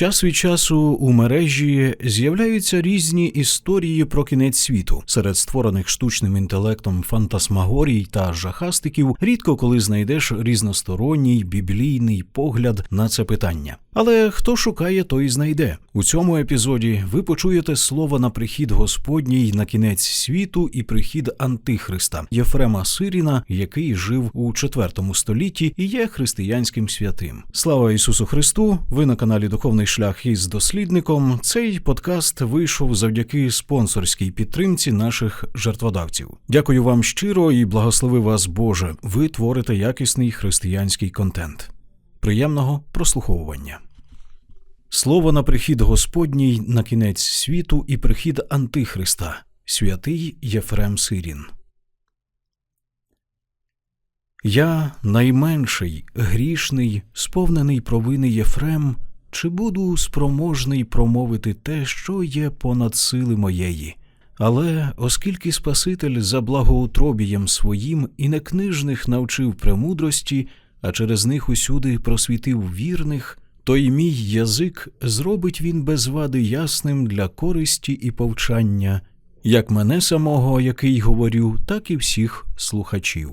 Час від часу у мережі з'являються різні історії про кінець світу. Серед створених штучним інтелектом фантасмагорій та жахастиків рідко коли знайдеш різносторонній біблійний погляд на це питання. Але хто шукає, той знайде. У цьому епізоді ви почуєте слово на прихід Господній на кінець світу і прихід Антихриста Єфрема Сиріна, який жив у IV столітті і є християнським святим. Слава Ісусу Христу! Ви на каналі Духовний Шлях із дослідником. Цей подкаст вийшов завдяки спонсорській підтримці наших жертводавців. Дякую вам щиро і благослови вас Боже. Ви творите якісний християнський контент. Приємного прослуховування. Слово на прихід Господній на кінець світу і прихід Антихриста. Святий Єфрем Сирін. Я найменший, грішний, сповнений провини Єфрем, чи буду спроможний промовити те, що є понад сили моєї. Але оскільки Спаситель за благоутробієм своїм і некнижних навчив премудрості, а через них усюди просвітив вірних, то й мій язик зробить він без вади ясним для користі і повчання, як мене самого, який говорю, так і всіх слухачів.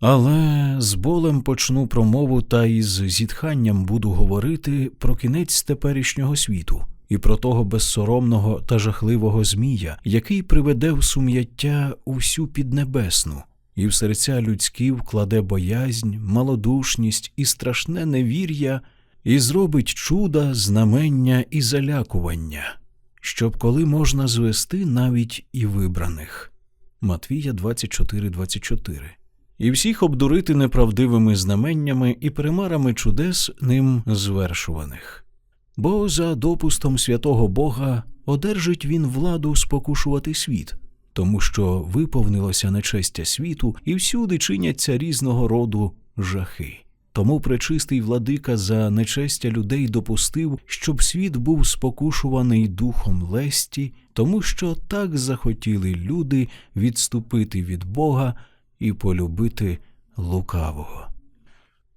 Але з болем почну промову та із зітханням буду говорити про кінець теперішнього світу і про того безсоромного та жахливого змія, який приведе в сум'яття усю піднебесну, і в серця людські вкладе боязнь, малодушність і страшне невір'я, і зробить чуда, знамення і залякування, щоб коли можна звести навіть і вибраних. Матвія 24.24 і всіх обдурити неправдивими знаменнями і примарами чудес ним звершуваних. Бо за допустом святого Бога одержить він владу спокушувати світ, тому що виповнилося нечестя світу, і всюди чиняться різного роду жахи. Тому пречистий владика за нечестя людей допустив, щоб світ був спокушуваний духом лесті, тому що так захотіли люди відступити від Бога і полюбити лукавого.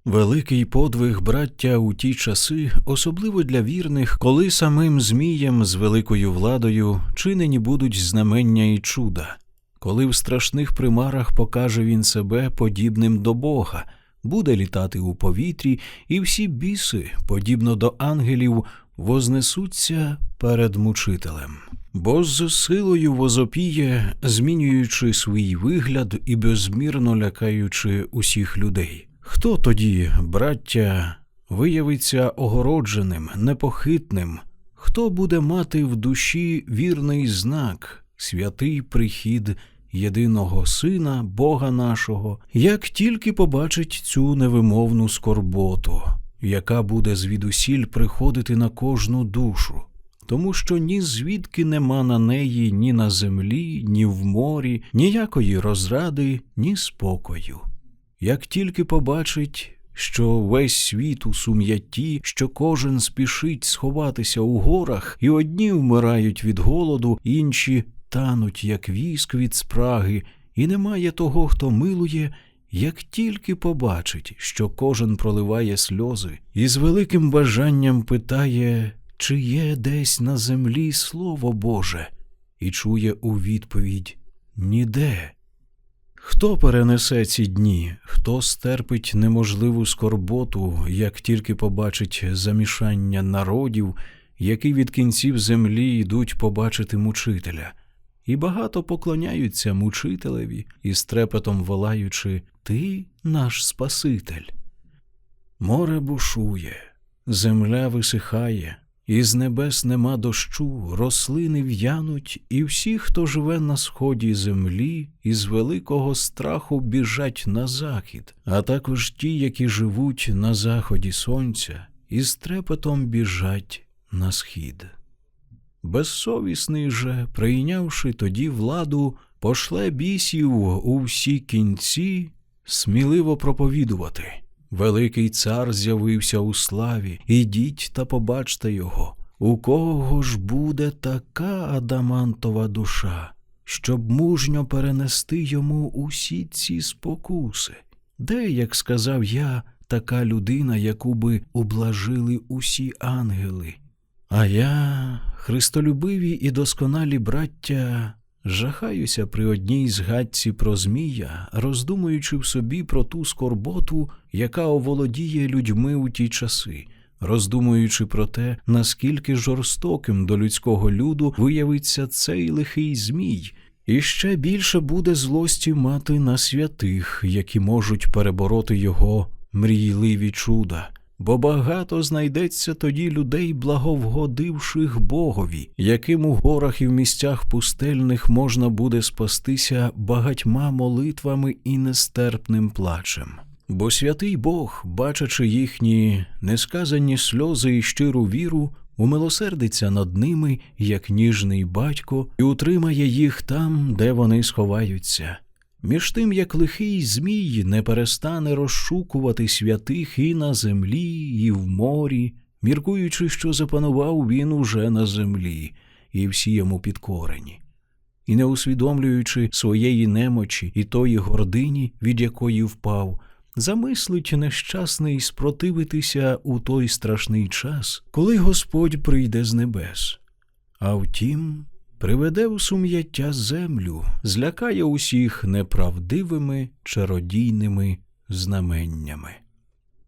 Великий подвиг браття у ті часи, особливо для вірних, коли самим Змієм з великою владою чинені будуть знамення і чуда, коли в страшних примарах покаже він себе подібним до Бога, буде літати у повітрі, і всі біси, подібно до ангелів, вознесуться перед мучителем. Бо з силою возопіє, змінюючи свій вигляд і безмірно лякаючи усіх людей. Хто тоді, браття, виявиться огородженим, непохитним? Хто буде мати в душі вірний знак, святий прихід єдиного Сина, Бога нашого, як тільки побачить цю невимовну скорботу, яка буде звідусіль приходити на кожну душу? Тому що ні звідки нема на неї ні на землі, ні в морі, ніякої розради, ні спокою. Як тільки побачить, що весь світ у сум'ятті, що кожен спішить сховатися у горах, і одні вмирають від голоду, інші тануть, як віск від спраги, і немає того, хто милує. Як тільки побачить, що кожен проливає сльози, і з великим бажанням питає, чи є десь на землі Слово Боже, і чує у відповідь ніде. Хто перенесе ці дні, хто стерпить неможливу скорботу, як тільки побачить замішання народів, які від кінців землі йдуть побачити мучителя, і багато поклоняються мучителеві, і з трепетом волаючи Ти наш Спаситель. Море бушує, земля висихає, із небес нема дощу, рослини в'януть, і всі, хто живе на сході землі, із великого страху біжать на захід, а також ті, які живуть на заході сонця, із трепетом біжать на схід. Безсовісний же, прийнявши тоді владу, пошле бісів у всі кінці сміливо проповідувати. Великий цар з'явився у славі, ідіть та побачте його. У кого ж буде така адамантова душа, щоб мужньо перенести йому усі ці спокуси? Де, як сказав я, така людина, яку би ублажили усі ангели, А я, христолюбиві і досконалі браття, жахаюся при одній згадці про Змія, роздумуючи в собі про ту скорботу, яка оволодіє людьми у ті часи, роздумуючи про те, наскільки жорстоким до людського люду виявиться цей лихий Змій, і ще більше буде злості мати на святих, які можуть перебороти його мрійливі чуда. Бо багато знайдеться тоді людей, благовгодивших Богові, яким у горах і в місцях пустельних можна буде спастися багатьма молитвами і нестерпним плачем. Бо святий Бог, бачачи їхні несказані сльози і щиру віру, умилосердиться над ними, як ніжний батько, і утримає їх там, де вони сховаються. Між тим, як лихий Змій не перестане розшукувати святих і на землі, і в морі, міркуючи, що запанував він уже на землі, і всі йому підкорені. І не усвідомлюючи своєї немочі і тої гордині, від якої впав, замислить нещасний спротивитися у той страшний час, коли Господь прийде з небес. А втім, приведе у сум'яття землю, злякає усіх неправдивими чародійними знаменнями.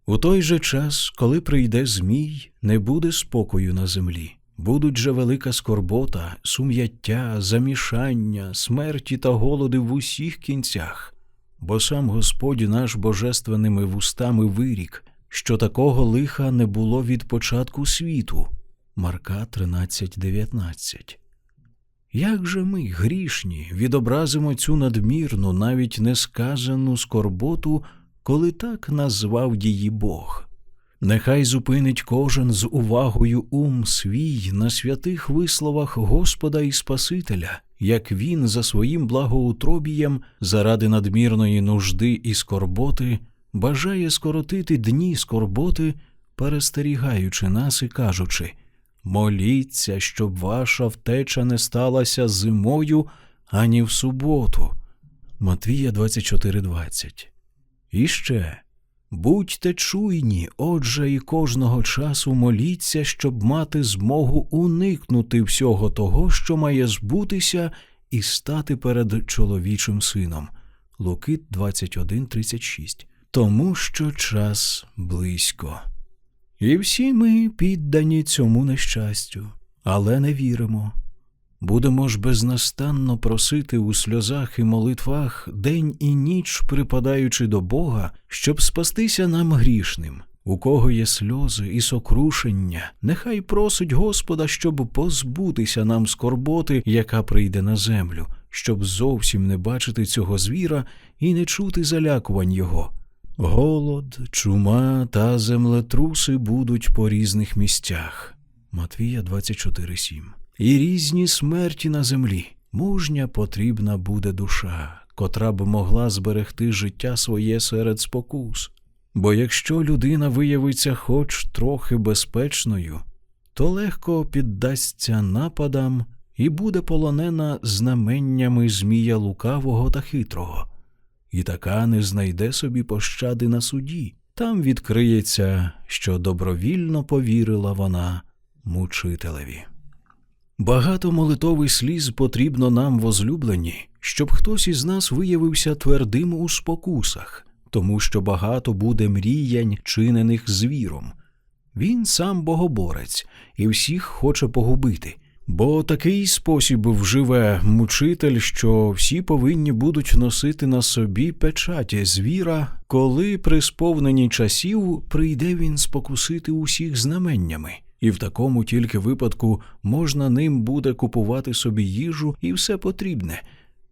У той же час, коли прийде Змій, не буде спокою на землі. Будуть же велика скорбота, сум'яття, замішання, смерті та голоди в усіх кінцях, бо сам Господь наш божественними вустами вирік, що такого лиха не було від початку світу. Марка 13.19 як же ми, грішні, відобразимо цю надмірну, навіть несказану скорботу, коли так назвав її Бог? Нехай зупинить кожен з увагою ум свій на святих висловах Господа і Спасителя, як він за своїм благоутробієм заради надмірної нужди і скорботи бажає скоротити дні скорботи, перестерігаючи нас і кажучи – Моліться, щоб ваша втеча не сталася зимою ані в суботу. Матвія 24.20. І ще будьте чуйні, отже, і кожного часу моліться, щоб мати змогу уникнути всього того, що має збутися, і стати перед чоловічим сином. Луки 21.36. Тому що час близько. І всі ми піддані цьому нещастю, але не віримо. Будемо ж безнастанно просити у сльозах і молитвах день і ніч, припадаючи до Бога, щоб спастися нам грішним. У кого є сльози і сокрушення, нехай просить Господа, щоб позбутися нам скорботи, яка прийде на землю, щоб зовсім не бачити цього звіра і не чути залякувань його. Голод, чума та землетруси будуть по різних місцях. Матвія 24.7. І різні смерті на землі. Мужня потрібна буде душа, котра б могла зберегти життя своє серед спокус. Бо якщо людина виявиться хоч трохи безпечною, то легко піддасться нападам і буде полонена знаменнями змія лукавого та хитрого і така не знайде собі пощади на суді. Там відкриється, що добровільно повірила вона мучителеві. Багато молитов і сліз потрібно нам, возлюблені, щоб хтось із нас виявився твердим у спокусах, тому що багато буде мріянь, чинених звіром. Він сам богоборець і всіх хоче погубити. Бо такий спосіб вживе мучитель, що всі повинні будуть носити на собі печаті звіра, коли при сповненні часів прийде він спокусити усіх знаменнями, і в такому тільки випадку можна ним буде купувати собі їжу і все потрібне,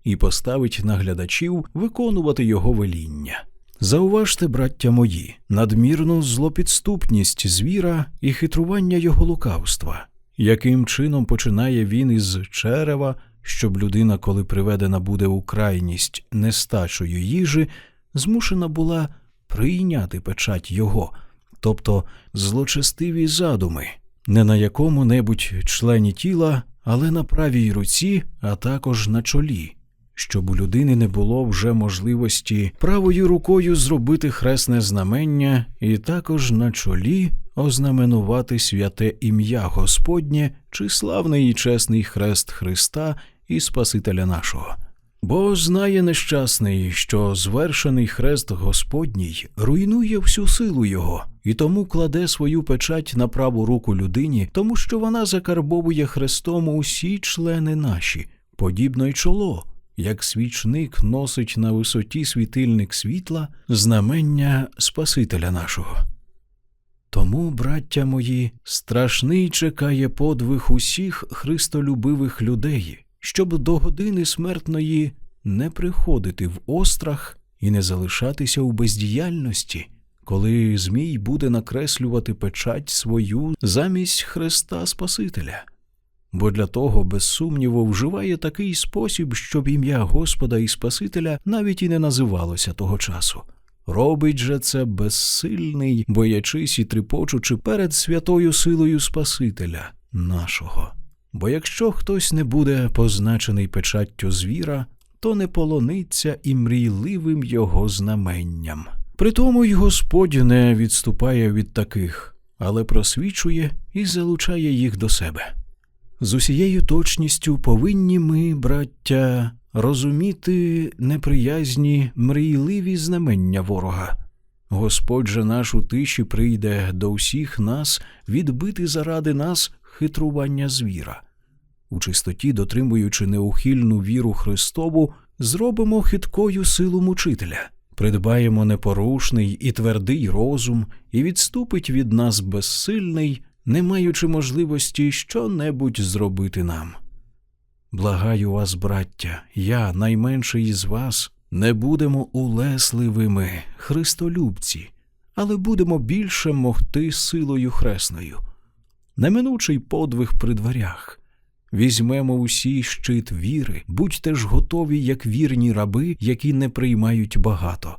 і поставить наглядачів виконувати його веління. Зауважте, браття мої, надмірну злопідступність звіра і хитрування його лукавства яким чином починає він із черева, щоб людина, коли приведена буде у крайність нестачою їжі, змушена була прийняти печать його, тобто злочестиві задуми, не на якому небудь члені тіла, але на правій руці, а також на чолі. Щоб у людини не було вже можливості правою рукою зробити хресне знамення, і також на чолі ознаменувати святе ім'я Господнє чи славний і чесний хрест Христа і Спасителя нашого. Бо знає нещасний, що звершений хрест Господній руйнує всю силу його, і тому кладе свою печать на праву руку людині, тому що вона закарбовує хрестом усі члени наші, подібно й чоло, як свічник носить на висоті світильник світла знамення Спасителя нашого. Тому, браття мої, страшний чекає подвиг усіх христолюбивих людей, щоб до години смертної не приходити в острах і не залишатися у бездіяльності, коли Змій буде накреслювати печать свою замість Христа Спасителя. Бо для того, без сумніву, вживає такий спосіб, щоб ім'я Господа і Спасителя навіть і не називалося того часу. Робить же це безсильний, боячись і тріпочучи перед святою силою Спасителя нашого. Бо якщо хтось не буде позначений печаттю звіра, то не полониться і мрійливим його знаменням. Притому й Господь не відступає від таких, але просвічує і залучає їх до себе. З усією точністю повинні ми, браття, розуміти неприязні, мрійливі знамення ворога. Господь же наш у тиші прийде до всіх нас відбити заради нас хитрування звіра. У чистоті, дотримуючи неухильну віру Христову, зробимо хиткою силу мучителя, придбаємо непорушний і твердий розум, і відступить від нас безсильний, не маючи можливості що-небудь зробити нам. Благаю вас, браття, я, найменший із вас, не будемо улесливими, христолюбці, але будемо більше могти силою хресною. Неминучий подвиг при дверях. Візьмемо усі щит віри, будьте ж готові, як вірні раби, які не приймають багато.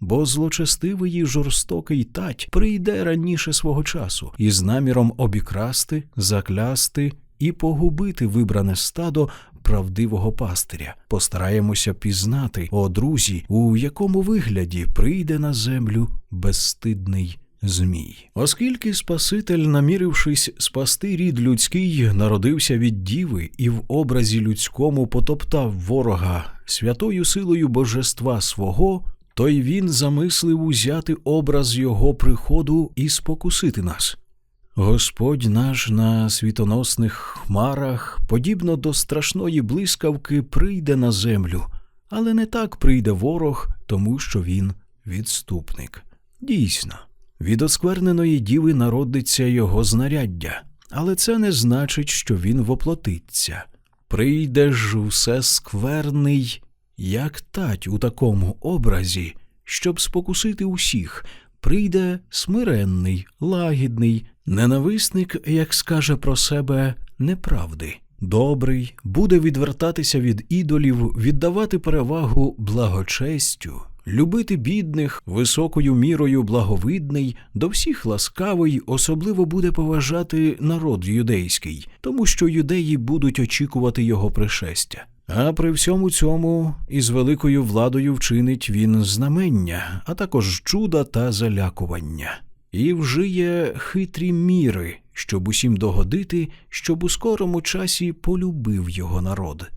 Бо злочестивий і жорстокий тать прийде раніше свого часу із наміром обікрасти, заклясти і погубити вибране стадо правдивого пастиря. Постараємося пізнати, о друзі, у якому вигляді прийде на землю безстидний Змій. Оскільки Спаситель, намірившись спасти рід людський, народився від діви і в образі людському потоптав ворога святою силою божества свого, то й він замислив узяти образ його приходу і спокусити нас. Господь наш на світоносних хмарах, подібно до страшної блискавки, прийде на землю, але не так прийде ворог, тому що він відступник. Дійсно. Від оскверненої діви народиться його знаряддя, але це не значить, що він воплотиться. Прийде ж усе скверний, як тать у такому образі, щоб спокусити усіх, прийде смиренний, лагідний, ненависник, як скаже про себе, неправди. Добрий, буде відвертатися від ідолів, віддавати перевагу благочестю, любити бідних, високою мірою благовидний, до всіх ласкавий, особливо буде поважати народ юдейський, тому що юдеї будуть очікувати його пришестя. А при всьому цьому із великою владою вчинить він знамення, а також чуда та залякування, і вжиє хитрі міри, щоб усім догодити, щоб у скорому часі полюбив його народ.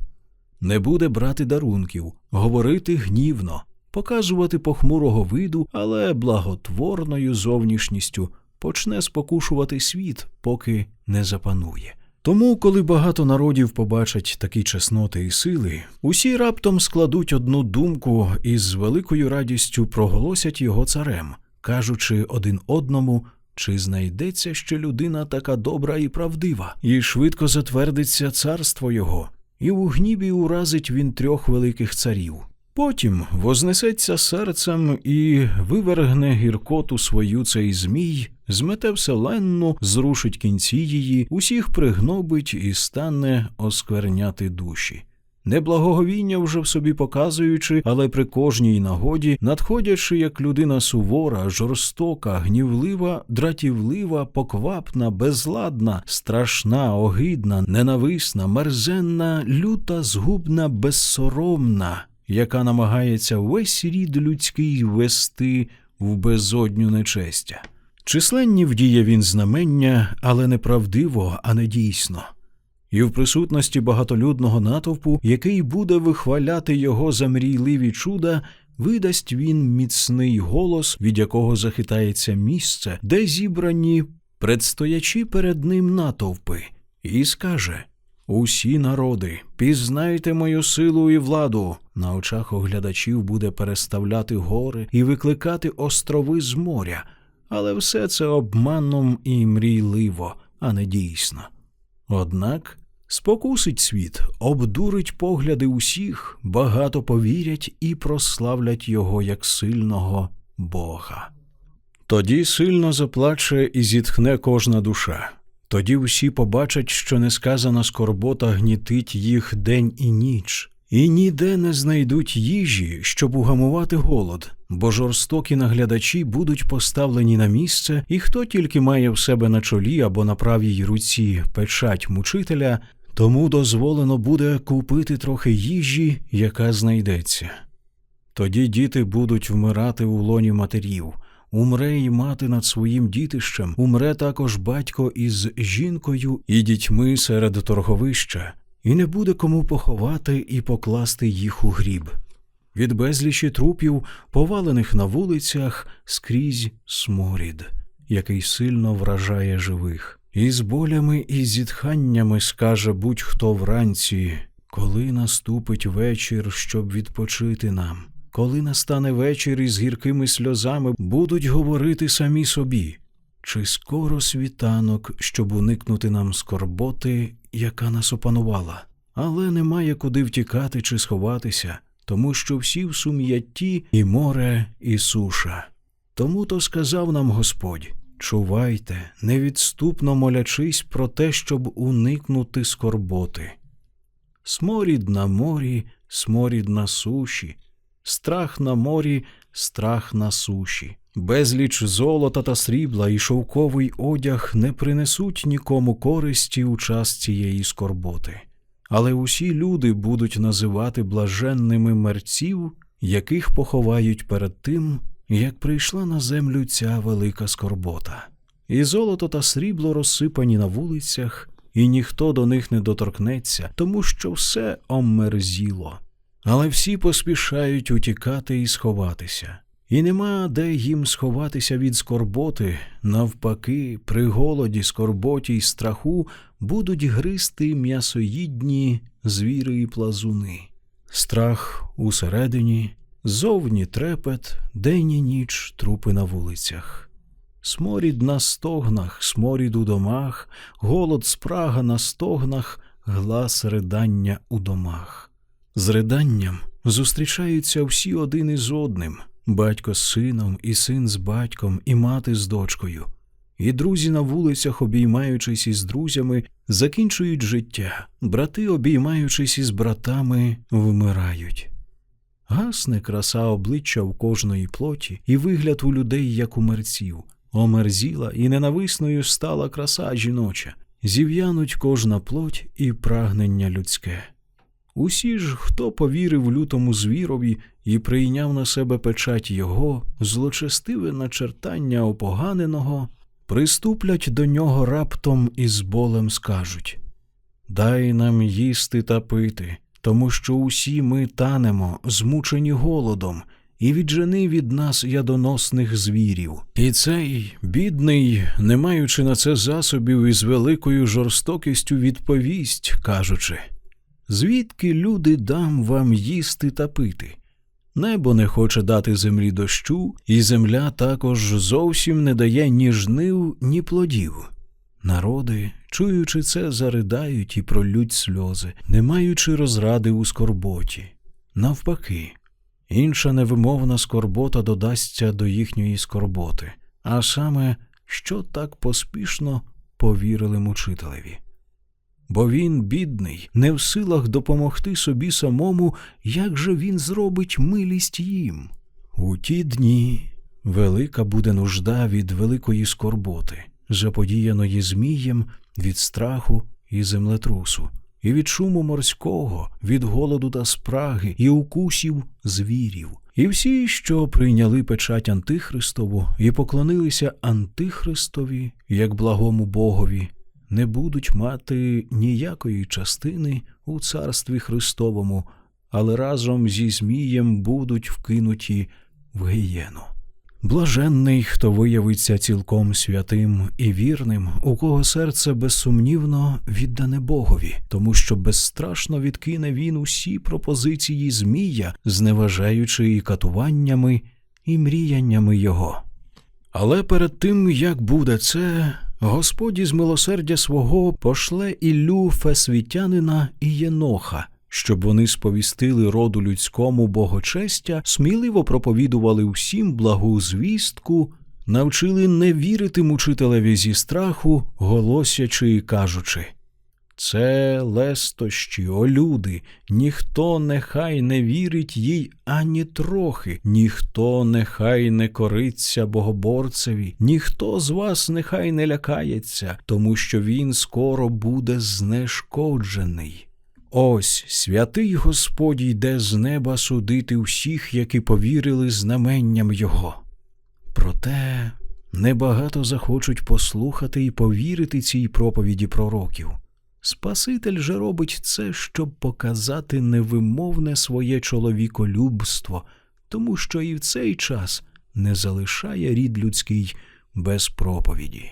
Не буде брати дарунків, говорити гнівно, показувати похмурого виду, але благотворною зовнішністю почне спокушувати світ, поки не запанує. Тому, коли багато народів побачать такі чесноти і сили, усі раптом складуть одну думку і з великою радістю проголосять його царем, кажучи один одному, чи знайдеться ще людина така добра і правдива, і швидко затвердиться царство його, і у гніві уразить він трьох великих царів. Потім вознесеться серцем і вивергне гіркоту свою цей змій, змете вселенну, зрушить кінці її, усіх пригнобить і стане оскверняти душі. Неблагоговіння вже в собі показуючи, але при кожній нагоді, надходячи як людина сувора, жорстока, гнівлива, дратівлива, поквапна, безладна, страшна, огидна, ненависна, мерзенна, люта, згубна, безсоромна, яка намагається весь рід людський ввести в безодню нечестя. Численні вдіє він знамення, але неправдиво, а не дійсно. І в присутності багатолюдного натовпу, який буде вихваляти його за мрійливі чуда, видасть він міцний голос, від якого захитається місце, де зібрані предстоячі перед ним натовпи, і скаже Усі народи, пізнайте мою силу і владу. На очах оглядачів буде переставляти гори і викликати острови з моря, але все це обманом і мрійливо, а не дійсно. Однак спокусить світ, обдурить погляди усіх, багато повірять і прославлять його як сильного Бога. Тоді сильно заплаче і зітхне кожна душа. Тоді усі побачать, що несказана скорбота гнітить їх день і ніч, і ніде не знайдуть їжі, щоб угамувати голод, бо жорстокі наглядачі будуть поставлені на місце, і хто тільки має в себе на чолі або на правій руці печать мучителя, тому дозволено буде купити трохи їжі, яка знайдеться. Тоді діти будуть вмирати у лоні матерів. Умре й мати над своїм дітищем, умре також батько із жінкою і дітьми серед торговища, і не буде кому поховати і покласти їх у гріб. Від безлічі трупів, повалених на вулицях, скрізь сморід, який сильно вражає живих. І з болями і зітханнями скаже будь-хто вранці, коли наступить вечір, щоб відпочити нам. Коли настане вечір із гіркими сльозами будуть говорити самі собі, чи скоро світанок, щоб уникнути нам скорботи, яка нас опанувала, але немає куди втікати чи сховатися, тому що всі в сум'ятті і море, і суша. Тому то сказав нам Господь чувайте, невідступно молячись про те, щоб уникнути скорботи. Сморід на морі, сморід на суші, страх на морі, страх на суші. Безліч золота та срібла і шовковий одяг не принесуть нікому користі у час цієї скорботи. Але усі люди будуть називати блаженними мерців, яких поховають перед тим, як прийшла на землю ця велика скорбота. І золото та срібло розсипані на вулицях, і ніхто до них не доторкнеться, тому що все омерзіло. Але всі поспішають утікати і сховатися. І нема де їм сховатися від скорботи, навпаки, при голоді, скорботі й страху будуть гризти м'ясоїдні звіри і плазуни. Страх усередині, зовні трепет, день і ніч трупи на вулицях. Сморід на стогнах, сморід у домах, голод спрага на стогнах, глас ридання у домах. З риданням зустрічаються всі один із одним батько з сином, і син з батьком, і мати з дочкою. І друзі на вулицях, обіймаючись із друзями, закінчують життя, брати, обіймаючись із братами, вмирають. Гасне краса обличчя в кожної плоті, і вигляд у людей, як у мерців, омерзіла і ненависною стала краса жіноча, зів'януть кожна плоть і прагнення людське. Усі ж, хто повірив лютому звірові і прийняв на себе печать його, злочестиве начертання опоганеного, приступлять до нього раптом і з болем скажуть. Дай нам їсти та пити, тому що усі ми танемо, змучені голодом, і віджени від нас ядоносних звірів. І цей бідний, не маючи на це засобів із великою жорстокістю відповість, кажучи звідки люди дам вам їсти та пити? Небо не хоче дати землі дощу, і земля також зовсім не дає ні жнив, ні плодів. Народи, чуючи це, заридають і пролють сльози, не маючи розради у скорботі. Навпаки, інша невимовна скорбота додасться до їхньої скорботи, а саме, що так поспішно повірили мучителеві бо він, бідний, не в силах допомогти собі самому, як же він зробить милість їм. У ті дні велика буде нужда від великої скорботи, заподіяної Змієм від страху і землетрусу, і від шуму морського, від голоду та спраги, і укусів звірів, І всі, що прийняли печать Антихристову і поклонилися Антихристові як благому Богові, не будуть мати ніякої частини у Царстві Христовому, але разом зі Змієм будуть вкинуті в гієну. Блаженний, хто виявиться цілком святим і вірним, у кого серце безсумнівно віддане Богові, тому що безстрашно відкине він усі пропозиції Змія, зневажаючи і катуваннями, і мріяннями його. Але перед тим, як буде це, Господь із милосердя свого пошле Іллю Фесвітянина і Єноха, щоб вони сповістили роду людському богочестя, сміливо проповідували всім благу звістку, навчили не вірити мучителеві зі страху, голосячи і кажучи. Це лестощі, о люди, ніхто нехай не вірить їй ані трохи, ніхто нехай не кориться богоборцеві, ніхто з вас нехай не лякається, тому що він скоро буде знешкоджений. Ось святий Господь йде з неба судити всіх, які повірили знаменням Його. Проте небагато захочуть послухати і повірити цій проповіді пророків. Спаситель же робить це, щоб показати невимовне своє чоловіколюбство, тому що і в цей час не залишає рід людський без проповіді.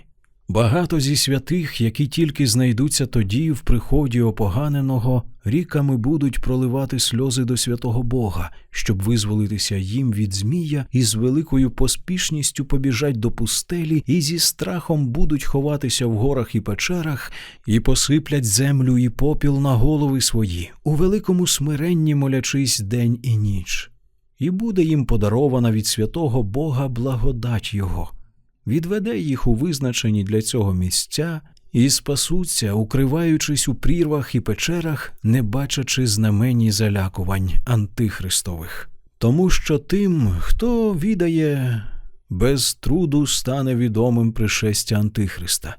Багато зі святих, які тільки знайдуться тоді в приході опоганеного, ріками будуть проливати сльози до святого Бога, щоб визволитися їм від Змія, і з великою поспішністю побіжать до пустелі, і зі страхом будуть ховатися в горах і печерах, і посиплять землю і попіл на голови свої, у великому смиренні молячись день і ніч. І буде їм подарована від святого Бога благодать Його відведе їх у визначені для цього місця і спасуться, укриваючись у прірвах і печерах, не бачачи знамені залякувань антихристових. Тому що тим, хто відає, без труду стане відомим пришестя Антихриста.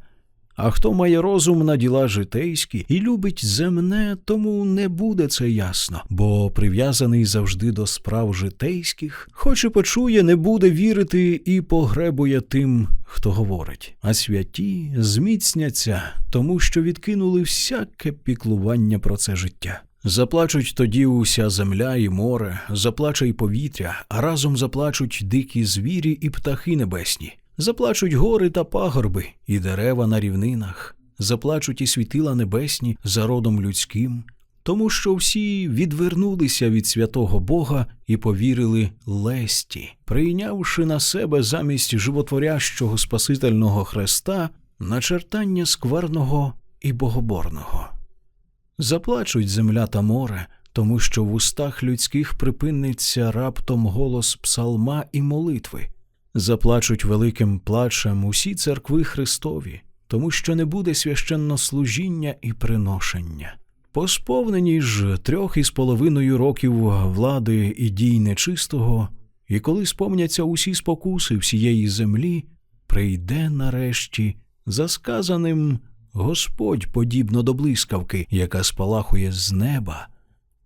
А хто має розум на діла житейські і любить земне, тому не буде це ясно, бо прив'язаний завжди до справ житейських, хоч і почує, не буде вірити і погребує тим, хто говорить. А святі зміцняться, тому що відкинули всяке піклування про це життя. Заплачуть тоді уся земля і море, заплаче й повітря, а разом заплачуть дикі звірі і птахи небесні. Заплачуть гори та пагорби, і дерева на рівнинах, заплачуть і світила небесні за родом людським, тому що всі відвернулися від святого Бога і повірили лесті, прийнявши на себе замість животворящого Спасительного Христа начертання скверного і богоборного. Заплачуть земля та море, тому що в устах людських припиниться раптом голос псалма і молитви заплачуть великим плачем усі церкви Христові, тому що не буде священнослужіння і приношення. По сповненні ж трьох із половиною років влади і дій нечистого, і коли сповняться усі спокуси всієї землі, прийде нарешті за сказаним Господь подібно до блискавки, яка спалахує з неба.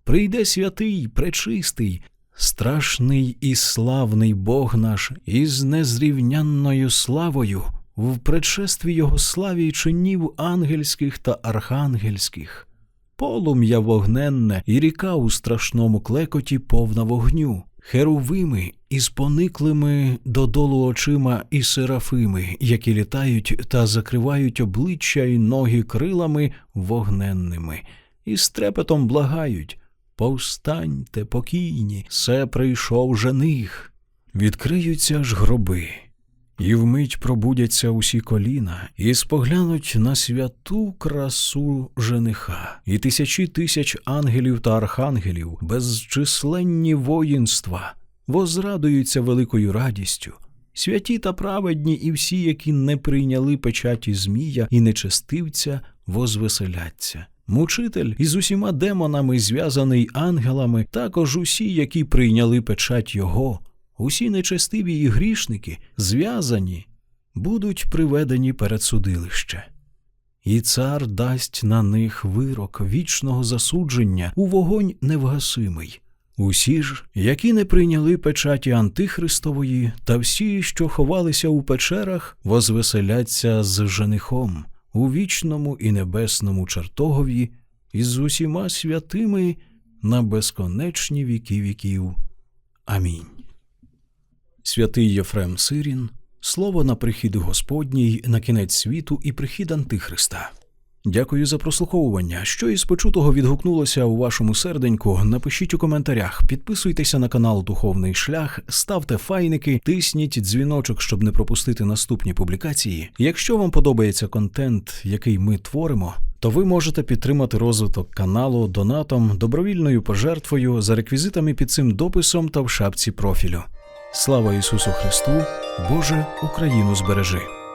Прийде святий, пречистий, Страшний і славний Бог наш із незрівнянною славою в предшестві Його славі чинів ангельських та архангельських, полум'я вогненне і ріка у страшному клекоті повна вогню, херувими із пониклими додолу очима і серафими, які літають та закривають обличчя й ноги крилами вогненними, і з трепетом благають. Повстаньте, покійні, се прийшов жених. Відкриються ж гроби, і вмить пробудяться усі коліна, і споглянуть на святу красу жениха, і тисячі тисяч ангелів та архангелів, безчисленні воїнства, возрадуються великою радістю. Святі та праведні, і всі, які не прийняли печаті Змія і нечестивця, возвеселяться. Мучитель із усіма демонами, зв'язаний ангелами, також усі, які прийняли печать Його, усі нечестиві і грішники, зв'язані, будуть приведені перед судилище. І цар дасть на них вирок вічного засудження у вогонь невгасимий, Усі ж, які не прийняли печаті Антихристової, та всі, що ховалися у печерах, возвеселяться з женихом у вічному і небесному чертогові і з усіма святими на безконечні віки віків. Амінь. Святий Єфрем Сирін, слово на прихід Господній, на кінець світу і прихід Антихриста. Дякую за прослуховування. Що із почутого відгукнулося у вашому серденьку, напишіть у коментарях, підписуйтеся на канал Духовний Шлях, ставте файники, тисніть дзвіночок, щоб не пропустити наступні публікації. Якщо вам подобається контент, який ми творимо, то ви можете підтримати розвиток каналу донатом, добровільною пожертвою за реквізитами під цим дописом та в шапці профілю. Слава Ісусу Христу! Боже, Україну збережи!